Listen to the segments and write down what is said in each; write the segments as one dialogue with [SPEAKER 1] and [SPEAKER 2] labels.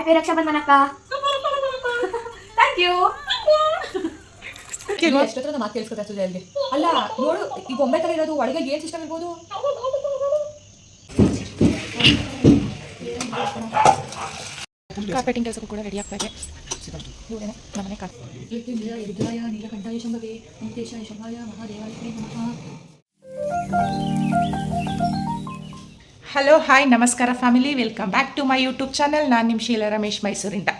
[SPEAKER 1] Happy Raksha Bandhan ಅಕ್ಕ thank you
[SPEAKER 2] ಎಷ್ಟೊತ್ತರ ಮಾತು ಕೇಳಿಸ್ಕೊತಾ ಇರ್ತದೆ ಅಲ್ಲಿ ಅಲ್ಲ ನೋಡು ಈ ಬೊಂಬೆ ತರ ಇರೋದು ಒಳಗೆ ಏನ್ ಸಿಸ್ಟಮ್ ಇರ್ಬೋದು ಕಾರ್ಪೆಟಿಂಗ್ ಕೆಲಸಕ್ಕೂ ಕೂಡ ರೆಡಿ ಆಗ್ತಾ ಇದೆ ಇವ್ರೇನೆ ನಮ್ಮನೆ ಕಾರ್ ರುದ್ರಾಯ ನೀಲಕಂಠಾಯ ಶಂಭವೇ ವೆಂಕಟೇಶಾಯ ಶಂಭಾಯ ಮಹಾದೇವಾಯ ನಮಃ
[SPEAKER 3] ಹಲೋ ಹಾಯ್ ನಮಸ್ಕಾರ family welcome back to my YouTube channel ನಾನು ನಿಮ್ಮ ಶೀಲ ರಮೇಶ್ ಮೈಸೂರಿಂದ.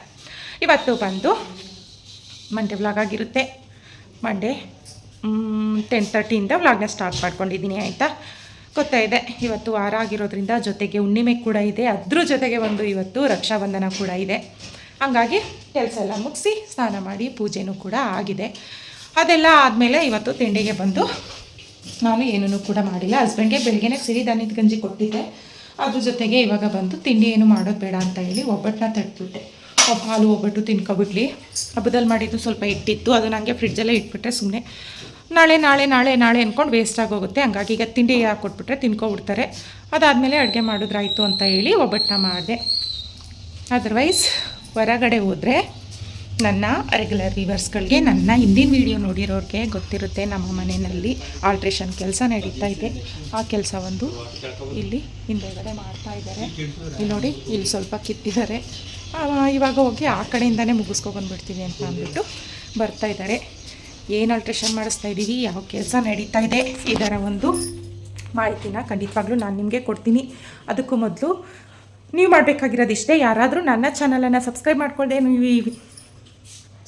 [SPEAKER 3] ಇವತ್ತು ಬಂದು ಮಂಡೇ ವ್ಲಾಗ್ ಆಗಿರುತ್ತೆ. ಮಂಡೇ ಟೆನ್ ತರ್ಟಿಯಿಂದ ವ್ಲಾಗ್ನ ಸ್ಟಾರ್ಟ್ ಮಾಡ್ಕೊಂಡಿದ್ದೀನಿ, ಆಯಿತಾ? ಗೊತ್ತಾ ಇದೆ, ಇವತ್ತು ವಾರ ಆಗಿರೋದ್ರಿಂದ ಜೊತೆಗೆ ಹುಣ್ಣಿಮೆ ಕೂಡ ಇದೆ. ಅದ್ರ ಜೊತೆಗೆ ಒಂದು ಇವತ್ತು ರಕ್ಷಾಬಂಧನ ಕೂಡ ಇದೆ. ಹಂಗಾಗಿ ಕೆಲಸ ಎಲ್ಲ ಮುಗಿಸಿ ಸ್ನಾನ ಮಾಡಿ ಪೂಜೆನೂ ಕೂಡ ಆಗಿದೆ. ಅದೆಲ್ಲ ಆದಮೇಲೆ ಇವತ್ತು ತಿಂಡಿಗೆ ಬಂದು ನಾನು ಏನೂ ಕೂಡ ಮಾಡಿಲ್ಲ. ಹಸ್ಬೆಂಡ್ಗೆ ಬೆಳಗ್ಗೆನೆ ಸಿರಿಧಾನ್ಯದ ಗಂಜಿ ಕೊಟ್ಟಿದ್ದೆ. ಅದ್ರ ಜೊತೆಗೆ ಇವಾಗ ಬಂದು ತಿಂಡಿ ಏನು ಮಾಡೋದು ಬೇಡ ಅಂತ ಹೇಳಿ ಒಬ್ಬಟ್ಟನ್ನ ತಟ್ಬಿಟ್ಟೆ. ಹಾಲು, ಒಬ್ಬಟ್ಟು ತಿನ್ಕೊಬಿಡ್ಲಿ. ಹಬ್ಬದಲ್ಲಿ ಮಾಡಿದ್ದು ಸ್ವಲ್ಪ ಇಟ್ಟಿತ್ತು ಅದು ನನಗೆ ಫ್ರಿಡ್ಜಲ್ಲೇ ಇಟ್ಬಿಟ್ರೆ ಸುಮ್ಮನೆ ನಾಳೆ ನಾಳೆ ನಾಳೆ ನಾಳೆ ಅಂದ್ಕೊಂಡು ವೇಸ್ಟ್ ಆಗೋಗುತ್ತೆ. ಹಂಗಾಗಿ ಈಗ ತಿಂಡಿ ಹಾಕ್ಕೊಟ್ಬಿಟ್ರೆ ತಿನ್ಕೊಬಿಡ್ತಾರೆ. ಅದಾದಮೇಲೆ ಅಡುಗೆ ಮಾಡಿದ್ರಾಯ್ತು ಅಂತ ಹೇಳಿ ಒಬ್ಬಟ್ಟನ್ನ ಮಾಡಿದೆ. ಅದರ್ವೈಸ್ ಹೊರಗಡೆ ಹೋದರೆ ನನ್ನ ರೆಗ್ಯುಲರ್ ವ್ಯೂವರ್ಸ್ಗಳಿಗೆ ನನ್ನ ಹಿಂದಿನ ವಿಡಿಯೋ ನೋಡಿರೋರಿಗೆ ಗೊತ್ತಿರುತ್ತೆ ನಮ್ಮ ಮನೆಯಲ್ಲಿ ಆಲ್ಟ್ರೇಷನ್ ಕೆಲಸ ನಡೀತಾ ಇದೆ. ಆ ಕೆಲಸ ಒಂದು ಇಲ್ಲಿ ಹಿಂದೆಗಡೆ ಮಾಡ್ತಾ ಇದ್ದಾರೆ. ಇಲ್ಲಿ ನೋಡಿ, ಇಲ್ಲಿ ಸ್ವಲ್ಪ ಕಿತ್ತಿದ್ದಾರೆ. ಇವಾಗ ಹೋಗಿ ಆ ಕಡೆಯಿಂದನೇ ಮುಗಿಸ್ಕೊಬಂದ್ಬಿಡ್ತೀವಿ ಅಂತ ಅಂದ್ಬಿಟ್ಟು ಬರ್ತಾ ಇದ್ದಾರೆ. ಏನು ಆಲ್ಟ್ರೇಷನ್ ಮಾಡಿಸ್ತಾ ಇದ್ದೀವಿ ಯಾವ ಕೆಲಸ ನಡೀತಾ ಇದೆ? ಇದರ ಒಂದು ಮಾಹಿತಿನ ಖಂಡಿತವಾಗ್ಲೂ ನಾನು ನಿಮಗೆ ಕೊಡ್ತೀನಿ. ಅದಕ್ಕೂ ಮೊದಲು ನೀವು ಮಾಡಬೇಕಾಗಿರೋದಿಷ್ಟೇ. ಯಾರಾದರೂ ನನ್ನ ಚಾನಲನ್ನು ಸಬ್ಸ್ಕ್ರೈಬ್ ಮಾಡ್ಕೊಳ್ಳದೆ ನೀವು ಈ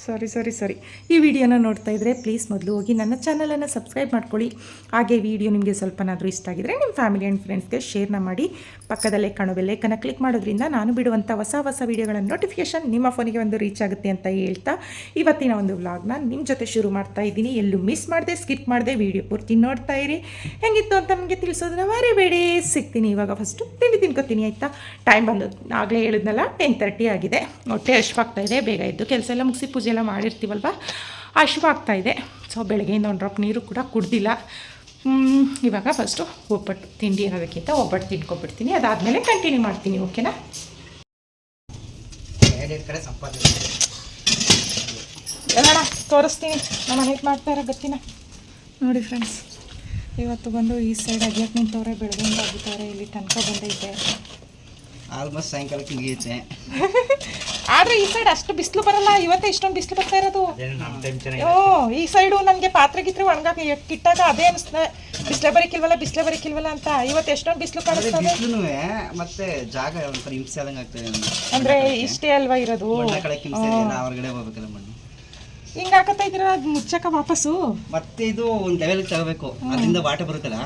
[SPEAKER 3] ಸಾರಿ ಸಾರಿ ಸಾರಿ ಈ ವಿಡಿಯೋನ ನೋಡ್ತಾ ಇದ್ದರೆ ಪ್ಲೀಸ್ ಮೊದಲು ಹೋಗಿ ನನ್ನ ಚಾನಲನ್ನು ಸಬ್ಸ್ಕ್ರೈಬ್ ಮಾಡ್ಕೊಳ್ಳಿ. ಹಾಗೆ ವಿಡಿಯೋ ನಿಮಗೆ ಸ್ವಲ್ಪನಾದರೂ ಇಷ್ಟ ಆಗಿದ್ರೆ ನಿಮ್ಮ ಫ್ಯಾಮಿಲಿ ಆ್ಯಂಡ್ ಫ್ರೆಂಡ್ಸ್ಗೆ ಶೇರ್ನ ಮಾಡಿ. ಪಕ್ಕದಲ್ಲೇ ಕಾಣೋ ಬೆಲ್ಲೈಕನ್ನ ಕ್ಲಿಕ್ ಮಾಡೋದ್ರಿಂದ ನಾನು ಬಿಡುವಂಥ ಹೊಸ ಹೊಸ ವಿಡಿಯೋಗಳ ನೋಟಿಫಿಕೇಷನ್ ನಿಮ್ಮ ಫೋನಿಗೆ ಒಂದು ರೀಚ್ ಆಗುತ್ತೆ ಅಂತ ಹೇಳ್ತಾ ಇವತ್ತಿನ ಒಂದು ವ್ಲಾಗ್ನ ನಿಮ್ಮ ಜೊತೆ ಶುರು ಮಾಡ್ತಾ ಇದ್ದೀನಿ. ಎಲ್ಲೂ ಮಿಸ್ ಮಾಡಿದೆ ಸ್ಕಿಪ್ ಮಾಡಿದೆ ವಿಡಿಯೋ ಪೂರ್ತಿ ನೋಡ್ತಾ ಇರಿ. ಹೆಂಗಿತ್ತು ಅಂತ ನಮಗೆ ತಿಳಿಸೋದನ್ನ ಮರಿಬೇಡಿ. ಸಿಗ್ತೀನಿ ಇವಾಗ ಫಸ್ಟು ತಿಂಡಿ ತಿನ್ಕೋತೀನಿ ಆಯಿತಾ? ಟೈಮ್ ಬಂದು ಆಗಲೇ ಹೇಳಿದ್ನಲ್ಲ ಟೆನ್ ತರ್ಟಿ ಆಗಿದೆ. ಹೊಟ್ಟೆ ಅಶ್ವಾಗ್ತಾ ಇದೆ, ಬೇಗ ಇದ್ದು ಕೆಲಸ ಎಲ್ಲ ಮುಗಿಸಿ ಪೂಜೆ ಎಲ್ಲ ಮಾಡಿರ್ತೀವಲ್ವ? ಇದೆ. ಸೊ ಬೆಳಗ್ಗೆಯಿಂದ ಒಂದು ಡ್ರಾಪ್ ನೀರು ಕೂಡ ಕುಡ್ದಿಲ್ಲ. ಇವಾಗ ಫಸ್ಟು ಒಬ್ಬಟ್ಟು ತಿಂಡಿ ಇರೋದಕ್ಕಿಂತ ಒಬ್ಬಟ್ಟು ತಿನ್ಕೊಬಿಡ್ತೀನಿ ಅದಾದಮೇಲೆ ಕಂಟಿನ್ಯೂ ಮಾಡ್ತೀನಿ ಓಕೆನಾ
[SPEAKER 4] ಕಡೆ
[SPEAKER 3] ಎಲ್ಲಣ ತೋರಿಸ್ತೀನಿ. ನಮ್ಮ ಮನೆಗೆ ಮಾಡ್ತಾ ಇರೋ ಗತ್ತಿನ ನೋಡಿ ಫ್ರೆಂಡ್ಸ್ ಇವತ್ತು ಬಂದು ಈ ಸೈಡ್ ಅಗ್ಯಕ್ಕೆ ನಿಂತವ್ರೆ ಬೆಳಗಿಂದ ಆಗಿದ್ದಾರೆ ಇಲ್ಲಿ ತನಕ ಬಂದೈತೆ.
[SPEAKER 4] ಆಲ್ಮೋಸ್ಟ್ ಸಾಯಂಕಾಲಕ್ಕೆ ಮುಗಿಯುತ್ತೆ.
[SPEAKER 3] ಆದ್ರೆ ಈ ಸೈಡ್ ಅಷ್ಟು ಬಿಸಿಲು ಬರಲ್ಲ. ಇವತ್ತೇ ಇಷ್ಟೊಂದು ಬಿಸಿಲು ಬರ್ತಾ ಇರೋದು. ಓ ಈ ಸೈಡು ನನಗೆ ಪಾತ್ರೆ ಗಿತ್ರೆ ಒಣಗಾಕ ಕಿಟ್ಟಾಗ ಅದೇ ಅನಿಸ್ತದೆ ಬಿಸಿಲೆ ಬರೀಕಿಲ್ವಲ್ಲ ಬಿಸಿಲೆ ಬರೀಕಿಲ್ವಲ್ಲ ಅಂತ ಇವತ್ತು ಎಷ್ಟೊಂದು ಬಿಸಿಲು ಕಾಣಿಸ್ತದೆ
[SPEAKER 4] ಮತ್ತೆ ಜಾಗ ಒಂಥರ ಹಿಂಸೆ ಆದಂಗೆ ಆಗ್ತದೆ
[SPEAKER 3] ಅಂದ್ರೆ ಇಷ್ಟೇ ಅಲ್ವಾ ಇರೋದು?
[SPEAKER 4] ಹೊರಗಡೆ ಹೋಗ್ಬೇಕಲ್ಲ ಮಣ್ಣು
[SPEAKER 3] ಹಿಂಗ ಹಾಕತ್ತಾ ಇದ್ದೀರ? ಅದು ಮುಚ್ಚಕ ವಾಪಸ್ಸು?
[SPEAKER 4] ಮತ್ತೆ ಇದು ಒಂದು ಲೆವೆಲ್ ತಗೋಬೇಕು. ಅದರಿಂದ ವಾಟರ್ ಬರುತ್ತಲ್ಲ?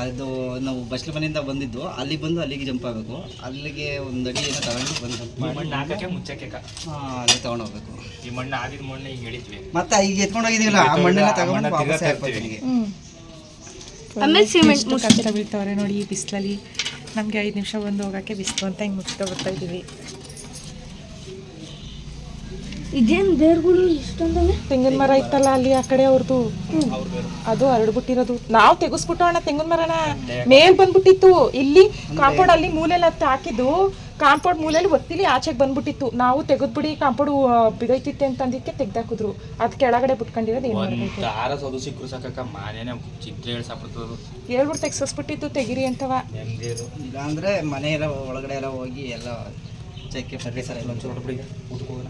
[SPEAKER 4] ಅದು ನಾವು ಬಸ್ಲ ಮನೆಯಿಂದ ಬಂದಿದ್ದು ಅಲ್ಲಿ ಬಂದು ಅಲ್ಲಿಗೆ ಜಂಪ್ ಆಗಬೇಕು. ಅಲ್ಲಿಗೆ ಒಂದು ಅಡಿ ಏನೋ ತಗೊಂಡು ಬಂದು
[SPEAKER 5] ಮಣ್ಣು ಹಾಕಕ್ಕೆ ಮುಚ್ಚಕ್ಕೆ
[SPEAKER 4] ಹಾ, ಅಲ್ಲಿ ತಗೊಂಡು ಹೋಗ್ಬೇಕು
[SPEAKER 5] ಈ ಮಣ್ಣು ಆಗಿದ ಮಣ್ಣು ಈಗ ಹೇಳಿದ್ವಿ.
[SPEAKER 4] ಮತ್ತೆ ಈಗ ಎತ್ಕೊಂಡು ಹೋಗಿದೀವಲ್ಲ ಆ ಮಣ್ಣೆಲ್ಲ ತಗೊಂಡು ವಾಪಸ್
[SPEAKER 3] ಎಷ್ಟು ಕಚ್ಚರ ನೋಡಿ ಈ ಬಿಸಿಲಲ್ಲಿ. ನಮಗೆ ಐದು ನಿಮಿಷ ಬಂದು ಹೋಗೋಕ್ಕೆ ಬಿಸಿಲು ಅಂತ ಹಿಂಗೆ ಮುಚ್ತಾ ಬರ್ತಾ ಇದ್ದೀವಿ.
[SPEAKER 1] ಇದೇನು ಬೇರ್ಗಳು ಇಷ್ಟೊಂದವೆ
[SPEAKER 3] ತೆಂಗಿನ ಮರ ಇತ್ತಲ್ಲ ಅಲ್ಲಿ ಆ ಕಡೆ ಅವ್ರದ್ದು ಅದು ಹರಡ್ಬಿಟ್ಟಿರೋದು ನಾವು ತೆಗೆಸ್ಬಿಟ್ಟು ಅಣ್ಣ ತೆಂಗಿನ ಮರನ. ಮೇಲ್ ಬಂದ್ಬಿಟ್ಟಿತ್ತು. ಇಲ್ಲಿ ಕಾಂಪೌಂಡ್ ಅಲ್ಲಿ ಮೂಲೆಲ್ಲ ಹಾಕಿದ್ದು. ಕಾಂಪೌಂಡ್ ಮೂಲೆಯಲ್ಲಿ ಒತ್ತಿಲಿ ಆಚೆಗೆ ಬಂದ್ಬಿಟ್ಟಿತ್ತು. ನಾವು ತೆಗೆದ್ಬಿಡಿ ಕಾಂಪೌಂಡ್ ಬಿದೈತಿತ್ತೆ ಅಂತ ಅಂದಿಕ್ಕೆ ತೆಗ್ದಾಕಿದ್ರು. ಅದ್ ಕೆಳಗಡೆ ಬಿಟ್ಕೊಂಡಿರೋದು ಏನು ಮಾಡ್ಬೇಕು?
[SPEAKER 5] ಸಿಕ್ಕರು ಸಾಕಕ್ಕ. ಮಾನೇನೆ ಚಿತ್ರ ಹೇಳ್ಸಾಬಿಡ್ತದು
[SPEAKER 3] ಹೇಳ್ಬಿಟ್ಟು ತೆಗ್ಸಸ್ಬಿಟ್ಟಿತ್ತು ತೆಗಿರಿ ಅಂತವ.
[SPEAKER 4] ಇಲ್ಲಾಂದ್ರೆ ಮನೆ ಎಲ್ಲ ಒಳಗಡೆ ಎಲ್ಲ ಹೋಗಿ ಎಲ್ಲ ಚೆಕ್ಕೆ ಸರ್ವಿಸ್ ಎಲ್ಲ ಒಂಚೂರು
[SPEAKER 5] ನೋಡ್ಬಿಡಿ ಊಟಕ್ಕೆ ಹೋಗೋಣ?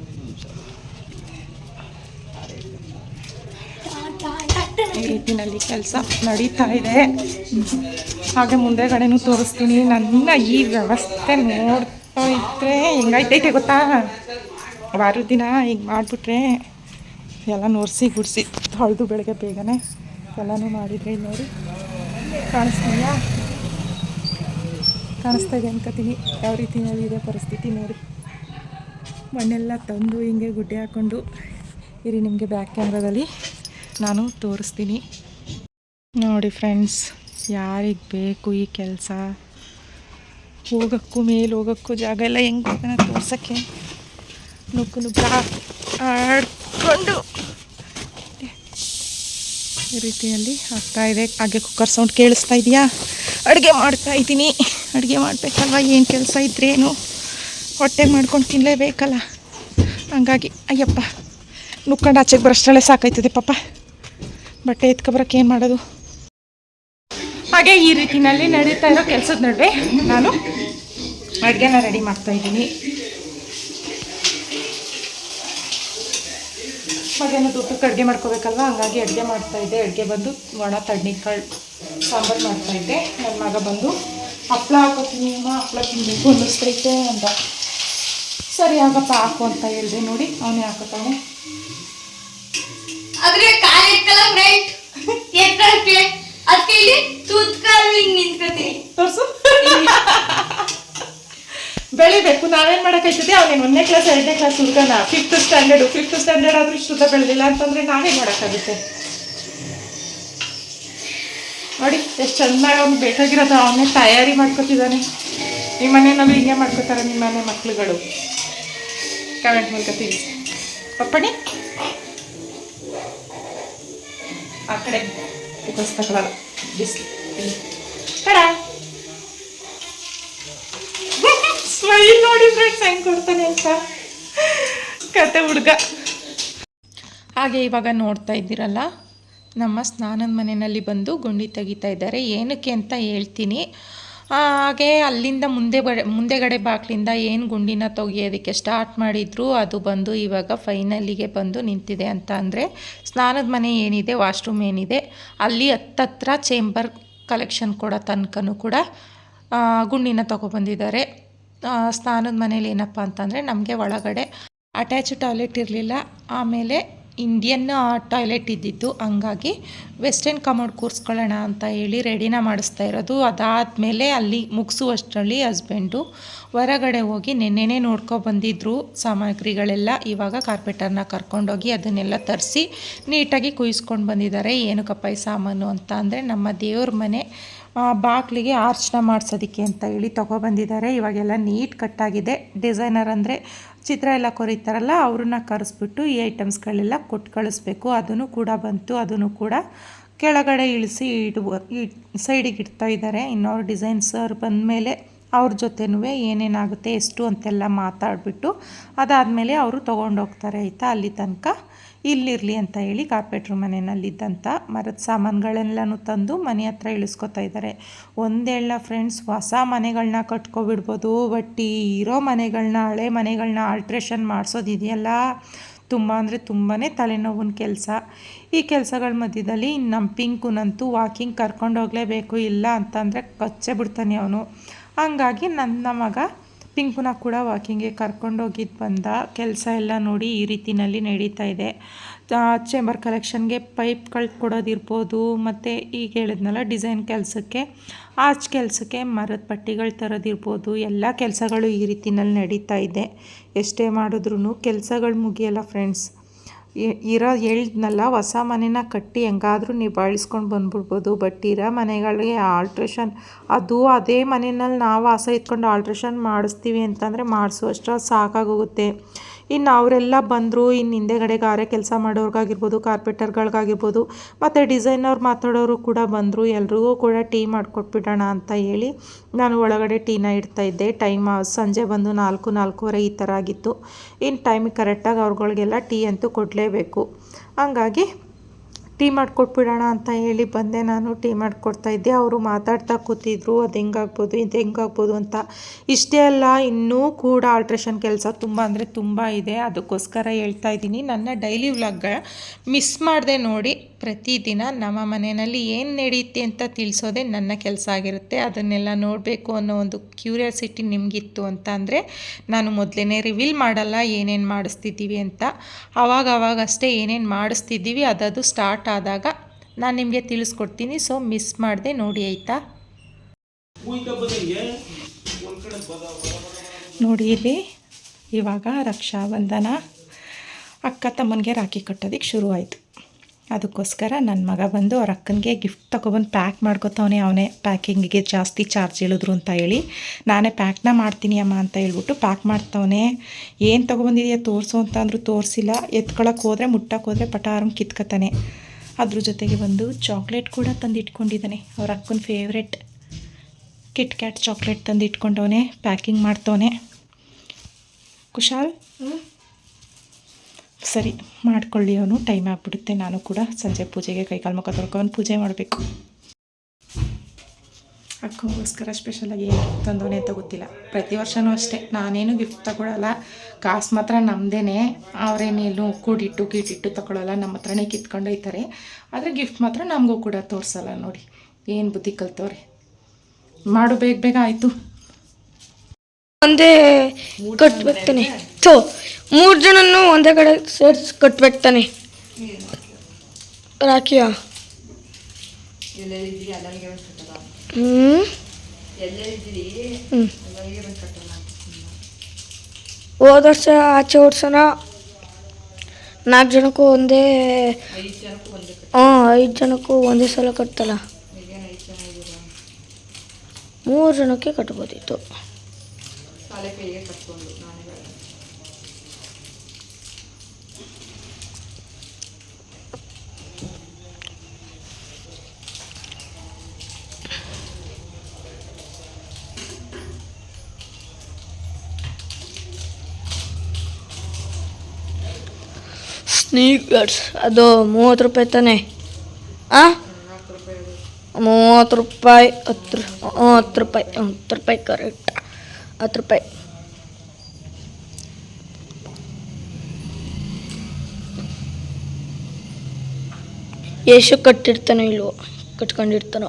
[SPEAKER 3] ಈ ರೀತಿನಲ್ಲಿ ಕೆಲಸ ನಡೀತಾ ಇದೆ. ಹಾಗೆ ಮುಂದೆಗಡೆನೂ ತೋರಿಸ್ತೀನಿ. ನನ್ನ ಈ ವ್ಯವಸ್ಥೆ ನೋಡ್ತಾ ಇದ್ರೆ ಹೆಂಗೈತೈತೆ ಗೊತ್ತಾ? ವಾರ ದಿನ ಹಿಂಗೆ ಮಾಡಿಬಿಟ್ರೆ ಎಲ್ಲ ನೋರಿಸಿ ಗುಡಿಸಿ ಹೊಳೆದು ಬೆಳಗ್ಗೆ ಬೇಗನೆ ಎಲ್ಲನೂ ಮಾಡಿದ್ರೆ ನೋಡಿ ಕಾಣಿಸ್ತೀಯಾ? ಕಾಣಿಸ್ತಾ ಇದೆ ಅನ್ಕೋತೀನಿ. ಯಾವ ರೀತಿಯಲ್ಲಿ ಇದೆ ಪರಿಸ್ಥಿತಿ ನೋಡಿ. ಮಣ್ಣೆಲ್ಲ ತಂದು ಹಿಂಗೆ ಗುಡ್ಡೆ ಹಾಕ್ಕೊಂಡು ಇರಿ ನಿಮಗೆ ಬ್ಯಾಕ್ ಕ್ಯಾಮ್ರಾದಲ್ಲಿ. ನಾನು ತೋರಿಸ್ತೀನಿ. ನೋಡಿ ಫ್ರೆಂಡ್ಸ್, ಯಾರಿಗೆ ಬೇಕು ಈ ಕೆಲಸ? ಹೋಗೋಕ್ಕೂ ಮೇಲೆ ಹೋಗೋಕ್ಕೂ ಜಾಗ ಎಲ್ಲ ಹೆಂಗೆ ಅದನ್ನು ತೋರ್ಸೋಕ್ಕೆ? ನುಗ್ಗು ನುಗ್ಗ ಆಡ್ಕೊಂಡು ಈ ರೀತಿಯಲ್ಲಿ ಆಗ್ತಾಯಿದೆ ಹಾಗೆ ಕುಕ್ಕರ್ ಸೌಂಡ್ ಕೇಳಿಸ್ತಾ ಇದೆಯಾ? ಅಡುಗೆ ಮಾಡ್ತಾ ಇದ್ದೀನಿ. ಅಡುಗೆ ಮಾಡಬೇಕಲ್ವ? ಏನು ಕೆಲಸ ಇದ್ರೇನು?
[SPEAKER 6] ಹೊಟ್ಟೆ ಮಾಡ್ಕೊಂಡು ತಿನ್ನಲೇಬೇಕಲ್ಲ ಹಂಗಾಗಿ, ಅಯ್ಯಪ್ಪ ನುಕ್ಕೊಂಡು ಆಚೆಗೆ ಬರೋಷ್ಟರಲ್ಲೇ ಸಾಕಾಯ್ತದೆ ಪಾಪ. ಬಟ್ಟೆ ಎತ್ಕೊಬರಕ್ಕೆ ಏನು ಮಾಡೋದು? ಹಾಗೆ ಈ ರೀತಿನಲ್ಲಿ ನಡೀತಾ ಇರೋ ಕೆಲಸದ ನಡುವೆ ನಾನು ಅಡುಗೆನ ರೆಡಿ ಮಾಡ್ತಾ ಇದ್ದೀನಿ. ಮಧ್ಯಾಹ್ನದ ಊಟಕ್ಕೆ ಅಡುಗೆ ಮಾಡ್ಕೋಬೇಕಲ್ವ? ಹಂಗಾಗಿ ಅಡುಗೆ ಮಾಡ್ತಾ ಇದ್ದೆ. ಅಡುಗೆ ಬಂದು ಒಣ ತಡ್ನಿಕಾಳು ಸಾಂಬಾರು ಮಾಡ್ತಾ ಇದ್ದೆ. ನನ್ನ ಮಗ ಬಂದು ಹಪ್ಪಳ ಹಾಕೋತೀನಿ, ಅಮ್ಮ ಹಪ್ಪಳ ತಿನ್ನಬೇಕು ಅನ್ನಿಸ್ತೈತೆ ಅಂತ. ಸರಿ ಆಗಪ್ಪ ಹಾಕು ಅಂತ ಹೇಳಿದೆ ನೋಡಿ. ಅವನೇ ಹಾಕೋತಾನೆ
[SPEAKER 7] ಆದ್ರೆ ಅದಕ್ಕೆ
[SPEAKER 6] ಬೆಳಿಬೇಕು. ನಾವೇನ್ ಮಾಡೋಕ್ಕಾಯ್ತದೆ ಅವನಿಗೆ ಒಂದನೇ ಕ್ಲಾಸ್ ಎರಡನೇ ಕ್ಲಾಸ್ ಹುಡುಗನ. ಫಿಫ್ತ್ ಸ್ಟ್ಯಾಂಡರ್ಡ್ ಫಿಫ್ತ್ ಸ್ಟ್ಯಾಂಡರ್ಡ್ ಆದ್ರೂ ಶುದ್ಧ ಬೆಳೆದಿಲ್ಲ ಅಂತಂದ್ರೆ ನಾವೇ ಮಾಡೋಕ್ಕಾಗುತ್ತೆ. ನೋಡಿ, ಎಷ್ಟು ಚೆನ್ನಾಗಿ ಅವ್ನು ಬೇಕಾಗಿರೋದು. ಅವನೇ ತಯಾರಿ ಮಾಡ್ಕೋತಿದ್ದಾನೆ. ನಿಮ್ಮ ಮನೆಯಲ್ಲೂ ಹಿಂಗೆ ಮಾಡ್ಕೋತಾರೆ ನಿಮ್ಮ ಮನೆ ಮಕ್ಳುಗಳು. ಕಮೆಂಟ್ ಮೂಲಕ ತಿಳಿಸಿ. ಪಪ್ಪಣಿ ಆ ಕಡೆ. ಫೋಕಸ್ ತಗೊಳಲ್ಲ ಬಿಸಿಲು. ಕಡ ಸ್ಮೈಲ್ ನೋಡಿ ಫ್ರೆಂಡ್ಸ್ ಹೆಂಗೆ ಕೊಡ್ತಾನೆ ಅಂತ. ಕತೆ ಹುಡುಗ. ಹಾಗೆ ಇವಾಗ ನೋಡ್ತಾ ಇದ್ದೀರಲ್ಲ ನಮ್ಮ ಸ್ನಾನದ ಮನೆಯಲ್ಲಿ ಬಂದು ಗುಂಡಿ ತೆಗಿತಾ ಇದ್ದಾರೆ. ಏನಕ್ಕೆ ಅಂತ ಹೇಳ್ತೀನಿ. ಹಾಗೆ ಅಲ್ಲಿಂದ ಮುಂದೆ ಮುಂದೆಗಡೆ ಬಾಗಿಲಿಂದ ಏನು ಗುಂಡಿನ ತೊಗೆಯೋದಕ್ಕೆ ಸ್ಟಾರ್ಟ್ ಮಾಡಿದ್ರು, ಅದು ಬಂದು ಇವಾಗ ಫೈನಲಿಗೆ ಬಂದು ನಿಂತಿದೆ ಅಂತ ಅಂದರೆ ಸ್ನಾನದ ಮನೆ ಏನಿದೆ ವಾಶ್ರೂಮ್ ಏನಿದೆ, ಅಲ್ಲಿ ಹತ್ತತ್ರ ಚೇಂಬರ್ ಕಲೆಕ್ಷನ್ ಕೊಡೋ ತನಕನೂ ಕೂಡ ಗುಂಡಿನ ತೊಗೊಬಂದಿದ್ದಾರೆ ಸ್ನಾನದ ಮನೇಲಿ ಏನಪ್ಪ ಅಂತಂದರೆ ನಮಗೆ ಒಳಗಡೆ ಅಟ್ಯಾಚ್ ಟಾಯ್ಲೆಟ್ ಇರಲಿಲ್ಲ, ಆಮೇಲೆ ಇಂಡಿಯನ್ ಟಾಯ್ಲೆಟ್ ಇದ್ದಿದ್ದು. ಹಂಗಾಗಿ ವೆಸ್ಟರ್ನ್ ಕಮೋಡ್ ಕೂರಿಸ್ಕೊಳ್ಳೋಣ ಅಂತ ಹೇಳಿ ರೆಡಿನ ಮಾಡಿಸ್ತಾ ಇರೋದು. ಅದಾದಮೇಲೆ ಅಲ್ಲಿ ಮುಗಿಸುವಷ್ಟರಲ್ಲಿ ಹಸ್ಬೆಂಡು ಹೊರಗಡೆ ಹೋಗಿ ನೆನ್ನೆನೇ ಬಂದಿದ್ರು ಸಾಮಗ್ರಿಗಳೆಲ್ಲ. ಇವಾಗ ಕಾರ್ಪೆಟರ್ನ ಕರ್ಕೊಂಡೋಗಿ ಅದನ್ನೆಲ್ಲ ತರಿಸಿ ನೀಟಾಗಿ ಕುಯ್ಸ್ಕೊಂಡು ಬಂದಿದ್ದಾರೆ. ಏನಕ್ಕಪ್ಪ ಈ ಸಾಮಾನು ಅಂತ ಅಂದರೆ ನಮ್ಮ ದೇವ್ರ ಮನೆ ಬಾಗಿಲಿಗೆ ಆರ್ಚನ ಮಾಡಿಸೋದಕ್ಕೆ ಅಂತ ಹೇಳಿ ತೊಗೊಬಂದಿದ್ದಾರೆ ಇವಾಗೆಲ್ಲ ನೀಟ್ ಕಟ್ಟಾಗಿದೆ ಡಿಸೈನರ್ ಅಂದರೆ ಚಿತ್ರ ಎಲ್ಲ ಕೊರಿತಾರಲ್ಲ, ಅವ್ರನ್ನ ಕರೆಸ್ಬಿಟ್ಟು ಈ ಐಟಮ್ಸ್ಗಳೆಲ್ಲ ಕೊಟ್ಟು ಕಳಿಸ್ಬೇಕು. ಅದನ್ನು ಕೂಡ ಬಂತು, ಅದನ್ನು ಕೂಡ ಕೆಳಗಡೆ ಇಳಿಸಿ ಇಡುವ ಸೈಡಿಗೆ ಇಡ್ತಾ ಇದ್ದಾರೆ. ಡಿಸೈನ್ ಡಿಸೈನ್ಸರ್ ಬಂದಮೇಲೆ ಅವ್ರ ಜೊತೆನೂ ಏನೇನಾಗುತ್ತೆ, ಎಷ್ಟು ಅಂತೆಲ್ಲ ಮಾತಾಡಿಬಿಟ್ಟು ಅದಾದಮೇಲೆ ಅವರು ತೊಗೊಂಡೋಗ್ತಾರೆ, ಆಯಿತಾ? ಅಲ್ಲಿ ತನಕ ಇಲ್ಲಿರಲಿ ಅಂತ ಹೇಳಿ ಕಾರ್ಪೆಟ್ರು ಮನೆಯಲ್ಲಿದ್ದಂಥ ಮರದ ಸಾಮಾನುಗಳೆಲ್ಲನೂ ತಂದು ಮನೆ ಹತ್ರ ಇಳಿಸ್ಕೊತಾ ಇದ್ದಾರೆ. ಒಂದೇಳ ಫ್ರೆಂಡ್ಸ್ ಹೊಸ ಮನೆಗಳನ್ನ ಕಟ್ಕೊಬಿಡ್ಬೋದು ಬಟ್ ಇರೋ ಮನೆಗಳನ್ನ ಹಳೆ ಮನೆಗಳನ್ನ ಆಲ್ಟ್ರೇಷನ್ ಮಾಡಿಸೋದಿದೆಯಲ್ಲ? ತುಂಬ ಅಂದರೆ ತುಂಬಾ ತಲೆನೋವಿನ ಕೆಲಸ. ಈ ಕೆಲಸಗಳ ಮಧ್ಯದಲ್ಲಿ ನಮ್ಮ ಪಿಂಕುನಂತೂ ವಾಕಿಂಗ್ ಕರ್ಕೊಂಡೋಗಲೇಬೇಕು, ಇಲ್ಲ ಅಂತಂದರೆ ಕಚ್ಚೆ ಬಿಡ್ತಾನೆ ಅವನು. ಹಂಗಾಗಿ ನನ್ನ ಮಗ ಪಿಂಕುನ ಕೂಡ ವಾಕಿಂಗ್ಗೆ ಕರ್ಕೊಂಡೋಗಿದ್ದು ಬಂದ. ಕೆಲಸ ಎಲ್ಲ ನೋಡಿ ಈ ರೀತಿಯಲ್ಲಿ ನಡೀತಾ ಇದೆ. ಚೇಂಬರ್ ಕಲೆಕ್ಷನ್ಗೆ ಪೈಪ್ಗಳು ಕೊಡೋದಿರ್ಬೋದು, ಮತ್ತು ಈಗ ಹೇಳಿದ್ನಲ್ಲ ಡಿಸೈನ್ ಕೆಲಸಕ್ಕೆ. ಆರ್ಚ್ ಕೆಲಸಕ್ಕೆ ಮರದ ಪಟ್ಟಿಗಳು ತರೋದಿರ್ಬೋದು. ಎಲ್ಲ ಕೆಲಸಗಳು ಈ ರೀತಿನಲ್ಲಿ ನಡೀತಾ ಇದೆ. ಎಷ್ಟೇ ಮಾಡಿದ್ರೂ ಕೆಲಸಗಳು ಮುಗಿಯಲ್ಲ ಫ್ರೆಂಡ್ಸ್ ಇರೋ ಹೇಳಿದ್ನಲ್ಲ ಹೊಸ ಮನೆನ ಕಟ್ಟಿ ಹೆಂಗಾದ್ರೂ ನಿಭಾಯಿಸ್ಕೊಂಡು ಬಂದ್ಬಿಡ್ಬೋದು. ಬಟ್ ಇರೋ ಮನೆಗಳಿಗೆ ಆಲ್ಟ್ರೇಷನ್, ಅದು ಅದೇ ಮನೆಯಲ್ಲಿ ನಾವು ಆಸೆ ಇಟ್ಕೊಂಡು ಆಲ್ಟ್ರೇಷನ್ ಮಾಡಿಸ್ತೀವಿ ಅಂತಂದರೆ ಮಾಡಿಸುವಷ್ಟು ಸಾಕಾಗೋಗುತ್ತೆ. ಇನ್ನು ಅವರೆಲ್ಲ ಬಂದರು, ಇನ್ನು ಹಿಂದೆಗಡೆ ಗಾರೆ ಕೆಲಸ ಮಾಡೋರ್ಗಾಗಿರ್ಬೋದು, ಕಾರ್ಪೆಟರ್ಗಳಿಗಾಗಿರ್ಬೋದು, ಮತ್ತು ಡಿಸೈನರ್ ಮಾತಾಡೋರು ಕೂಡ ಬಂದರು ಎಲ್ರಿಗೂ ಕೂಡ ಟೀ ಮಾಡಿಕೊಟ್ಬಿಡೋಣ ಅಂತ ಹೇಳಿ ನಾನು ಒಳಗಡೆ ಟೀನ ಇಡ್ತಾ ಇದ್ದೆ ಟೈಮ್ ಸಂಜೆ ಬಂದು ನಾಲ್ಕು, ನಾಲ್ಕೂವರೆ ಈ ಥರ ಆಗಿತ್ತು. ಇನ್ನು ಟೈಮಿಗೆ ಕರೆಕ್ಟಾಗಿ ಅವ್ರುಗಳಿಗೆಲ್ಲ ಟೀ ಅಂತೂ ಕೊಡಲೇಬೇಕು. ಹಂಗಾಗಿ ಟೀ ಮಾಡಿಕೊಟ್ಬಿಡೋಣ ಅಂತ ಹೇಳಿ ಬಂದೆ. ನಾನು ಟೀ ಇದ್ದೆ. ಅವರು ಮಾತಾಡ್ತಾ ಕೂತಿದ್ರು, ಅದು ಹೆಂಗಾಗ್ಬೋದು? ಇದು ಹೆಂಗಾಗ್ಬೋದು? ಅಂತ. ಇಷ್ಟೇ ಅಲ್ಲ, ಇನ್ನೂ ಕೂಡ ಆಲ್ಟ್ರೇಷನ್ ಕೆಲಸ ತುಂಬ ಅಂದರೆ ತುಂಬ ಇದೆ. ಅದಕ್ಕೋಸ್ಕರ ಹೇಳ್ತಾ ಇದ್ದೀನಿ. ನನ್ನ ಡೈಲಿ ವ್ಲಾಗ್ ಮಿಸ್ ಮಾಡದೆ ನೋಡಿ, ಪ್ರತಿದಿನ ನಮ್ಮ ಮನೆಯಲ್ಲಿ ಏನು ನಡೆಯುತ್ತೆ ಅಂತ ತಿಳಿಸೋದೆ ನನ್ನ ಕೆಲಸ ಆಗಿರುತ್ತೆ. ಅದನ್ನೆಲ್ಲ ನೋಡಬೇಕು ಅನ್ನೋ ಒಂದು ಕ್ಯೂರಿಯಾಸಿಟಿ ನಿಮಗಿತ್ತು ಅಂತ ಅಂದರೆ, ನಾನು ಮೊದಲೇ ರಿವೀಲ್ ಮಾಡಲ್ಲ ಏನೇನು ಮಾಡಿಸ್ತಿದ್ದೀವಿ ಅಂತ. ಆವಾಗ ಅವಾಗ ಅಷ್ಟೇ ಏನೇನು ಮಾಡಿಸ್ತಿದ್ದೀವಿ, ಅದದು ಸ್ಟಾರ್ಟ್ ಆದಾಗ ನಾನು ನಿಮಗೆ ತಿಳಿಸ್ಕೊಡ್ತೀನಿ. ಸೊ ಮಿಸ್ ಮಾಡಿದೆ ನೋಡಿ, ಆಯಿತಾ? ನೋಡಿ ಇಲ್ಲಿ, ಇವಾಗ ರಕ್ಷಾಬಂಧನ ಅಕ್ಕ ತಮ್ಮನಿಗೆ ರಾಖಿ ಕಟ್ಟೋದಕ್ಕೆ ಶುರು ಆಯಿತು. ಅದಕ್ಕೋಸ್ಕರ ನನ್ನ ಮಗ ಬಂದು ಅವ್ರ ಅಕ್ಕನಿಗೆ ಗಿಫ್ಟ್ ತೊಗೊಬಂದು ಪ್ಯಾಕ್ ಮಾಡ್ಕೊತವನೇ, ಅವನೇ ಪ್ಯಾಕಿಂಗಿಗೆ ಜಾಸ್ತಿ ಚಾರ್ಜ್ ಹೇಳಿದ್ರು ಅಂತ ಹೇಳಿ. ನಾನೇ ಪ್ಯಾಕ್ನ ಮಾಡ್ತೀನಿ ಅಮ್ಮ ಅಂತ ಹೇಳ್ಬಿಟ್ಟು ಪ್ಯಾಕ್ ಮಾಡ್ತವನೆ. ಏನು ತೊಗೊಬಂದಿದೆಯಾ, ತೋರಿಸು ಅಂತ ಅಂದರೂ ತೋರಿಸಿಲ್ಲ. ಎತ್ಕೊಳಕ್ಕೆ ಹೋದರೆ ಮುಟ್ಟಕ್ಕೆ ಹೋದರೆ ಪಟಾರಂ ಕಿತ್ಕೊತಾನೆ. ಅದ್ರ ಜೊತೆಗೆ ಬಂದು ಚಾಕ್ಲೇಟ್ ಕೂಡ ತಂದಿಟ್ಕೊಂಡಿದ್ದಾನೆ. ಅವ್ರ ಅಕ್ಕನ ಫೇವ್ರೆಟ್ ಕಿಟ್ ಕ್ಯಾಟ್ ಚಾಕ್ಲೇಟ್ ತಂದು ಇಟ್ಕೊಂಡವನೆ ಪ್ಯಾಕಿಂಗ್ ಮಾಡ್ತವನೆ. ಕುಶಾಲ್? ಸರಿ ಮಾಡ್ಕೊಳ್ಳಿ ಅವನು. ಟೈಮ್ ಆಗಿಬಿಡುತ್ತೆ. ನಾನು ಕೂಡ ಸಂಜೆ ಪೂಜೆಗೆ ಕೈಕಾಲು ಮುಖ ತೊಳ್ಕೊಂಡು ಪೂಜೆ ಮಾಡಬೇಕು. ಅಕ್ಕಂಗೋಸ್ಕರ ಸ್ಪೆಷಲಾಗಿ ಏನು ತಂದೋನೇ ಅಂತ ಗೊತ್ತಿಲ್ಲ. ಪ್ರತಿ ವರ್ಷನೂ ಅಷ್ಟೇ. ನಾನೇನು ಗಿಫ್ಟ್ ತಗೊಳ್ಳಲ್ಲ ಕಾಸು ಮಾತ್ರ ನಮ್ಮದೇನೆ ಅವರೇನೇನು ಕೂಡಿಟ್ಟು ಗೀಟಿಟ್ಟು ತಗೊಳ್ಳಲ್ಲ ನಮ್ಮ ಹತ್ರನೇ ಕಿತ್ಕೊಂಡು ಹೋಯ್ತಾರೆ ಆದರೆ ಗಿಫ್ಟ್ ಮಾತ್ರ ನಮಗೂ ಕೂಡ ತೋರಿಸಲ್ಲ ನೋಡಿ. ಏನು ಬುದ್ಧಿ ಕಲ್ತವ್ರೆ. ಮಾಡು, ಬೇಗ ಬೇಗ ಆಯಿತು.
[SPEAKER 7] ಒಂದೇ ಕಟ್ಬೇಕು ತಾನೆ ಸೊ ಮೂರು ಜನನೂ ಒಂದೇ ಕಡೆ ಸೇರ್ಸ್ ಹ್ಮ್. ಹ್ಮ್. ಹೋದ ವರ್ಷ ಆಚೆ ವರ್ಷನ ನಾಲ್ಕು ಜನಕ್ಕೂ ಒಂದೇ ಹಾಂ ಐದು ಜನಕ್ಕೂ ಒಂದೇ ಸಲ ಕಟ್ತಲ್ಲ. ಮೂರು ಜನಕ್ಕೆ ಕಟ್ಬೋದಿತ್ತು. ಸ್ನೀಕರ್ಸ್ ಅದು ಮೂವತ್ತು ರೂಪಾಯಿ ತಾನೆ. ಆ? ಮೂವತ್ತು ರೂಪಾಯಿ ಹತ್ತು ಹತ್ತು ರೂಪಾಯಿ ಹ್ಞೂ, ಹತ್ತು ರೂಪಾಯಿ ಕರೆಕ್ಟ್ ಹತ್ತು ರೂಪಾಯಿ. ಎಷ್ಟು ಕಟ್ಟಿರ್ತಾನೋ ಇಲ್ವೋ? ಕಟ್ಕೊಂಡಿರ್ತಾನೋ?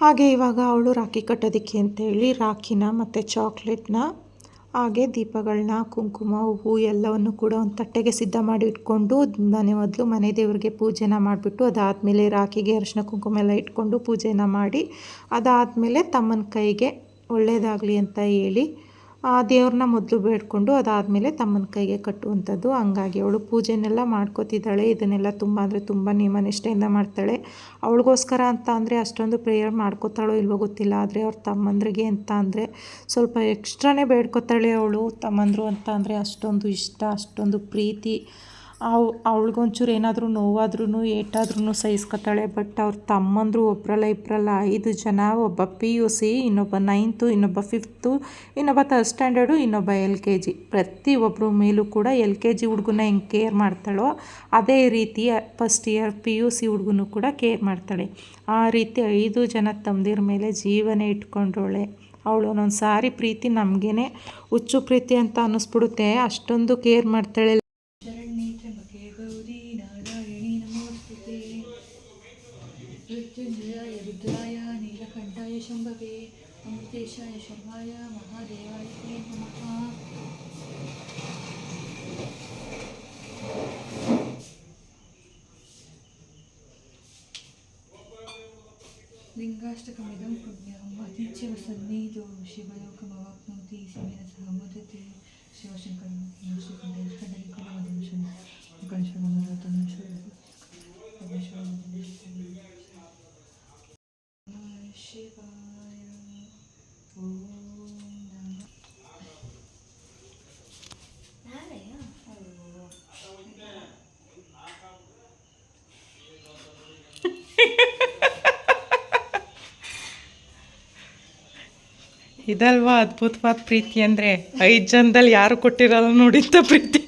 [SPEAKER 6] ಹಾಗೆ ಇವಾಗ ಅವಳು ರಾಖಿ ಕಟ್ಟೋದಕ್ಕೆ ಅಂತೇಳಿ ರಾಖಿನ ಮತ್ತು ಚಾಕ್ಲೇಟ್ನ, ಹಾಗೆ ದೀಪಗಳನ್ನ, ಕುಂಕುಮ, ಹೂವು ಎಲ್ಲವನ್ನು ಕೂಡ ಒಂದು ತಟ್ಟೆಗೆ ಸಿದ್ಧ ಮಾಡಿ ಇಟ್ಕೊಂಡು ಮನೆ ಮೊದಲು ಮನೆ ದೇವರಿಗೆ ಪೂಜೆನ ಮಾಡಿಬಿಟ್ಟು ಅದಾದಮೇಲೆ ರಾಖಿಗೆ ಅರಿಶಿನ, ಕುಂಕುಮ ಎಲ್ಲ ಇಟ್ಕೊಂಡು ಪೂಜೆನ ಮಾಡಿ ಅದಾದಮೇಲೆ ತಮ್ಮನ ಕೈಗೆ ಒಳ್ಳೆಯದಾಗಲಿ ಅಂತ ಹೇಳಿ ದೇವ್ರನ್ನ ಮೊದಲು ಬೇಡ್ಕೊಂಡು ಅದಾದಮೇಲೆ ತಮ್ಮನ ಕೈಗೆ ಕಟ್ಟುವಂಥದ್ದು. ಹಂಗಾಗಿ ಅವಳು ಪೂಜೆನೆಲ್ಲ ಮಾಡ್ಕೋತಿದ್ದಾಳೆ. ಇದನ್ನೆಲ್ಲ ತುಂಬ ಅಂದರೆ ತುಂಬ ನಿಯಮ ನಿಷ್ಠೆಯಿಂದ ಮಾಡ್ತಾಳೆ. ಅವಳಿಗೋಸ್ಕರ ಅಂತ ಅಂದರೆ ಅಷ್ಟೊಂದು ಪ್ರೇಯರ್ ಮಾಡ್ಕೋತಾಳೋ ಇಲ್ವೋ ಗೊತ್ತಿಲ್ಲ. ಆದರೆ ಅವ್ರ ತಮ್ಮಂದ್ರಿಗೆ ಅಂತ ಅಂದರೆ ಸ್ವಲ್ಪ ಎಕ್ಸ್ಟ್ರಾನೇ ಬೇಡ್ಕೋತಾಳೆ ಅವಳು. ತಮ್ಮಂದರು ಅಂತ ಅಂದರೆ ಅಷ್ಟೊಂದು ಇಷ್ಟ, ಅಷ್ಟೊಂದು ಪ್ರೀತಿ ಅವ್, ಅವ್ಳಿಗೊಂಚೂರು ಏನಾದರೂ ನೋವಾದ್ರೂ ಏಟಾದ್ರೂ ಸಹಿಸ್ಕೊತಾಳೆ, ಬಟ್ ಅವ್ರ ತಮ್ಮಂದರು ಒಬ್ಬರಲ್ಲ ಇಬ್ಬರಲ್ಲ ಐದು ಜನ, ಒಬ್ಬ ಪಿ ಯು ಸಿ, ಇನ್ನೊಬ್ಬ ನೈನ್ತು, ಇನ್ನೊಬ್ಬ ಫಿಫ್ತು, ಇನ್ನೊಬ್ಬ ಥರ್ಡ್ ಸ್ಟ್ಯಾಂಡರ್ಡು, ಇನ್ನೊಬ್ಬ ಎಲ್ ಕೆ ಜಿ. ಪ್ರತಿಯೊಬ್ಬರ ಮೇಲೂ ಕೂಡ ಎಲ್ ಕೆ ಜಿ ಹುಡುಗನ ಹೆಂಗೆ ಕೇರ್ ಮಾಡ್ತಾಳೋ ಅದೇ ರೀತಿ first year P U C ಹುಡುಗನು ಕೂಡ ಕೇರ್ ಮಾಡ್ತಾಳೆ. ಆ ರೀತಿ ಐದು ಜನ ತಮ್ಮದಿರ ಮೇಲೆ ಜೀವನ ಇಟ್ಕೊಂಡ್ರೋಳೆ ಅವಳು ಒಂದೊಂದು ಸಾರಿ ಪ್ರೀತಿ ನಮಗೇನೆ ಹುಚ್ಚು ಪ್ರೀತಿ ಅಂತ ಅನ್ನಿಸ್ಬಿಡುತ್ತೆ. ಅಷ್ಟೊಂದು ಕೇರ್ ಮಾಡ್ತಾಳೆ.
[SPEAKER 2] मृत्युञ्जयाय रुद्राय नीलकंठाय शंभवे अमृतेशाय शर्माय, महादेवाय ते नमः लिङ्गाष्टकमिदं पुण्यम् अतिच्य सन्निधो शिवेन सह मुदते शिवशङ्करं
[SPEAKER 6] ಇದಲ್ವಾ ಅದ್ಭುತವಾದ ಪ್ರೀತಿ ಅಂದರೆ ಐದು ಜನದಲ್ಲಿ ಯಾರು ಕೊಟ್ಟಿರಲ್ಲ ನೋಡಿಂತ ಪ್ರೀತಿ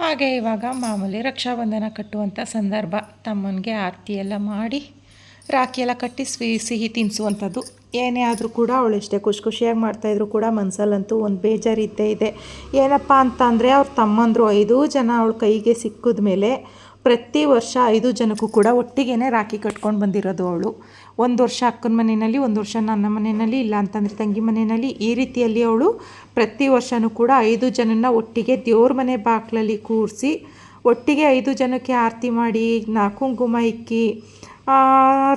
[SPEAKER 6] ಹಾಗೆ ಇವಾಗ ಮಾಮೂಲಿ ರಕ್ಷಾಬಂಧನ ಕಟ್ಟುವಂಥ ಸಂದರ್ಭ. ತಮ್ಮನಿಗೆ ಆರತಿ ಎಲ್ಲ ಮಾಡಿ ರಾಖಿ ಎಲ್ಲ ಕಟ್ಟಿ ಸ್ವೀ ಸಿಹಿ ತಿನ್ನಿಸುವಂಥದ್ದು ಏನೇ ಆದರೂ ಕೂಡ ಅವಳು ಎಷ್ಟೇ ಖುಷಿ ಖುಷಿಯಾಗಿ ಮಾಡ್ತಾಯಿದ್ರು ಕೂಡ ಮನಸ್ಸಲ್ಲಂತೂ ಒಂದು ಬೇಜಾರು ಇದ್ದೇ ಇದೆ. ಏನಪ್ಪ ಅಂತ ಅಂದರೆ ಅವ್ರ ತಮ್ಮಂದರು ಐದು ಜನ ಅವಳ ಕೈಗೆ ಸಿಕ್ಕಿದ ಮೇಲೆ ಪ್ರತಿ ವರ್ಷ ಐದು ಜನಕ್ಕೂ ಕೂಡ ಒಟ್ಟಿಗೆ ರಾಖಿ ಕಟ್ಕೊಂಡು ಬಂದಿರೋದು ಅವಳು. ಒಂದು ವರ್ಷ ಅಕ್ಕನ ಮನೆಯಲ್ಲಿ, ಒಂದು ವರ್ಷ ನನ್ನ ಮನೆಯಲ್ಲಿ, ಇಲ್ಲ ಅಂತಂದರೆ ತಂಗಿ ಮನೆಯಲ್ಲಿ. ಈ ರೀತಿಯಲ್ಲಿ ಅವಳು ಪ್ರತಿ ವರ್ಷವೂ ಕೂಡ ಐದು ಜನನ ಒಟ್ಟಿಗೆ ದೇವ್ರ ಮನೆ ಬಾಗಿಲಲ್ಲಿ ಕೂರಿಸಿ, ಒಟ್ಟಿಗೆ ಐದು ಜನಕ್ಕೆ ಆರತಿ ಮಾಡಿ ನಾ ಕುಂಕುಮ ಇಕ್ಕಿ